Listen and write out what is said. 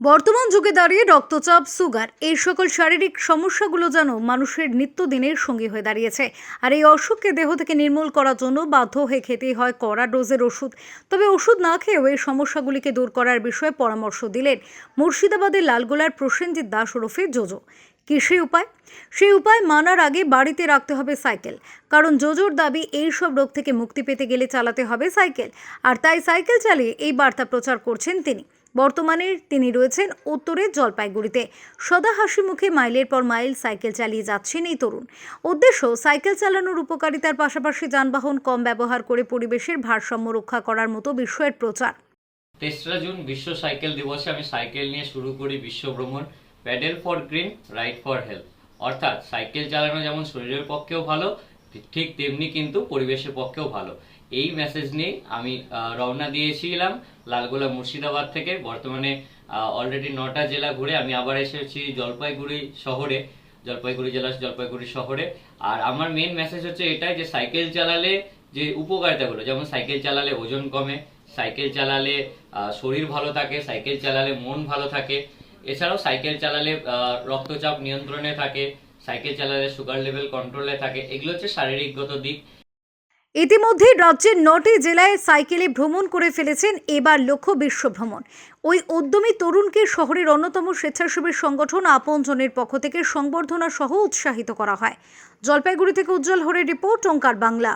বর্তমান যুগে দাঁড়িয়ে রক্তচাপ, সুগার, এই সকল শারীরিক সমস্যাগুলো যেন মানুষের নিত্যদিনের সঙ্গী হয়ে দাঁড়িয়েছে। আর এই অসুখকে দেহ থেকে নির্মূল করার জন্য বাধ্য হয়ে খেতেই হয় কড়া ডোজের ওষুধ। তবে ওষুধ না খেয়েও এই সমস্যাগুলিকে দূর করার বিষয়ে পরামর্শ দিলেন মুর্শিদাবাদের লালগোলার প্রসেনজিৎ দাস ওরফে জোজো। কি সেই উপায়? সেই উপায় মানার আগে বাড়িতে রাখতে হবে সাইকেল। কারণ জোজোর দাবি এই সব রোগ থেকে মুক্তি পেতে গেলে চালাতে হবে সাইকেল। আর তাই সাইকেল চালিয়ে এই বার্তা প্রচার করছেন তিনি। বর্তমানে তিনি রয়েছেন উত্তরের জলপাইগুড়িতে। সদা হাসি মুখে মাইলের পর মাইল সাইকেল চালিয়ে যাচ্ছেন এই তরুণ। উদ্দেশ্য, সাইকেল চালানোর উপকারিতার পাশাপাশি যানবাহন কম ব্যবহার করে পরিবেশের ভারসাম্য রক্ষা করার মতো বিষয়ের প্রচার। তেসরা জুন বিশ্ব সাইকেল দিবসে আমি সাইকেল নিয়ে শুরু করি বিশ্ব ভ্রমণ, paddle for green, ride for health. অর্থাৎ সাইকেল চালানো যেমন শরীরের পক্ষেও ভালো, ঠিক তেমনি কিন্তু পরিবেশের পক্ষেও ভালো। এই মেসেজ নিয়ে আমি রওনা দিয়েছিলাম লালগোলা মুর্শিদাবাদ থেকে। বর্তমানে অলরেডি নটা জেলা ঘুরে আমি আবার এসেছি জলপাইগুড়ি শহরে, জলপাইগুড়ি জেলা, জলপাইগুড়ি শহরে। আর আমার মেন মেসেজ হচ্ছে এটাই যে সাইকেল চালালে যে উপকারিতাগুলো, যেমন সাইকেল চালালে ওজন কমে, সাইকেল চালালে শরীর ভালো থাকে, সাইকেল চালালে মন ভালো থাকে। এছাড়াও সাইকেল চালালে রক্তচাপ নিয়ন্ত্রণে থাকে, সাইকেল চালালে সুগার লেভেল কন্ট্রোলে থাকে। এগুলো হচ্ছে শারীরিকগত দিক। ইতিমধ্যে রাজ্যের নটি জেলায় সাইকেলে ভ্রমণ করে ফেলেছেন এবার লক্ষ্য বিশ্ব ভ্রমণ। ওই উদ্যমী তরুণকে শহরের অন্যতম স্বেচ্ছাসেবী সংগঠন আপনজনের পক্ষ থেকে সংবর্ধনা সহ উৎসাহিত করা হয়। জলপাইগুড়ি থেকে উজ্জ্বল হরে রিপোর্ট, ওঙ্কার বাংলা।